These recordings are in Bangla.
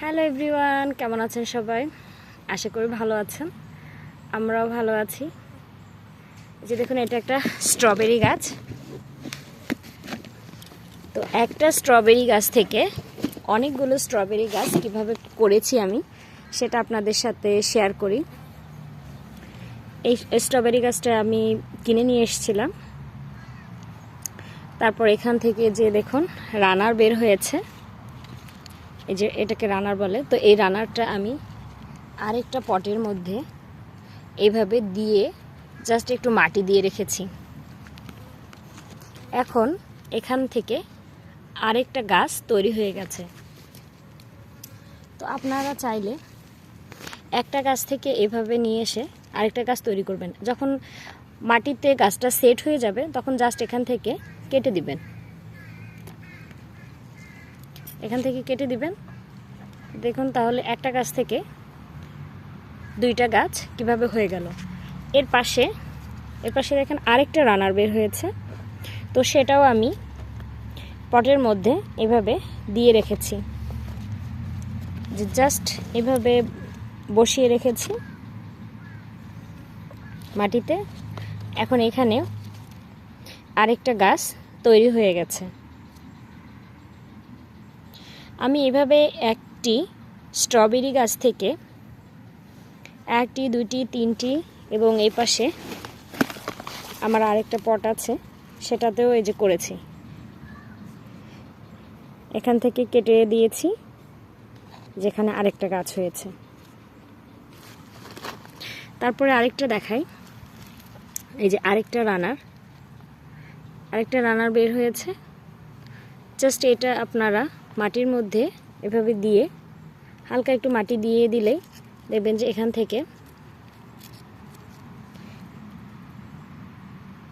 হ্যালো এভরিওয়ান কেমন আছেন সবাই? আশা করি ভালো আছেন। আমরাও ভালো আছি। যে দেখুন, এটা একটা স্ট্রবেরি গাছ। তো একটা স্ট্রবেরি গাছ থেকে অনেকগুলো স্ট্রবেরি গাছ কীভাবে করেছি আমি, সেটা আপনাদের সাথে শেয়ার করি। এই স্ট্রবেরি গাছটা আমি কিনে নিয়ে এসেছিলাম। তারপর এখান থেকে যে দেখুন, রানার বের হয়েছে। এই যে এটাকে রানার বলে, তো এই রানারটা আমি আরেকটা পটের মধ্যে এইভাবে দিয়ে জাস্ট একটু মাটি দিয়ে রেখেছি। এখন এখান থেকে আরেকটা গাছ তৈরি হয়ে গেছে। তো আপনারা চাইলে একটা গাছ থেকে এভাবে নিয়ে এসে আরেকটা গাছ তৈরি করবেন। যখন মাটিতে গাছটা সেট হয়ে যাবে, তখন জাস্ট এখান থেকে কেটে দিবেন। এখান থেকে কেটে দিবেন। দেখুন তাহলে একটা গাছ থেকে দুইটা গাছ কীভাবে হয়ে গেল। এর পাশে এর পাশে দেখেন আরেকটা রানার বের হয়েছে। তো সেটাও আমি পটের মধ্যে এভাবে দিয়ে রেখেছি। যে জাস্ট এভাবে বসিয়ে রেখেছি মাটিতে। এখন এখানে আরেকটা গাছ তৈরি হয়ে গেছে। আমি এভাবে একটি স্ট্রবেরি গাছ থেকে একটি, দুটি, তিনটি এবং এই পাশে আমার আরেকটা পট আছে, সেটাতেও এই যে করেছি। এখান থেকে কেটে দিয়েছি, যেখানে আরেকটা গাছ হয়েছে। তারপরে আরেকটা দেখাই। এই যে আরেকটা রানার। আরেকটা রানার বের হয়েছে। জাস্ট এটা আপনারা মাটির মধ্যে এভাবে দিয়ে হালকা একটু মাটি দিয়ে দিলেই দেখবেন যে এখান থেকে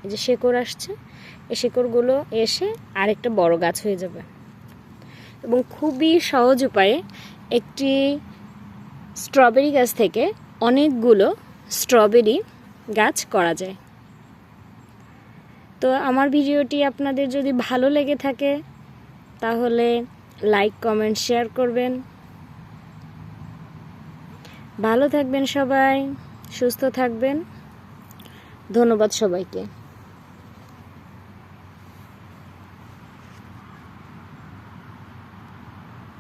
এই যে শেকড় আসছে, এই শেকড়গুলো এসে আরেকটা বড় গাছ হয়ে যাবে। এবং খুবই সহজ উপায়ে একটি স্ট্রবেরি গাছ থেকে অনেকগুলো স্ট্রবেরি গাছ করা যায়। তো আমার ভিডিওটি আপনাদের যদি ভালো লেগে থাকে, তাহলে লাইক কমেন্ট শেয়ার করবেন। ভালো থাকবেন সবাই সুস্থ থাকবেন। ধন্যবাদ সবাইকে।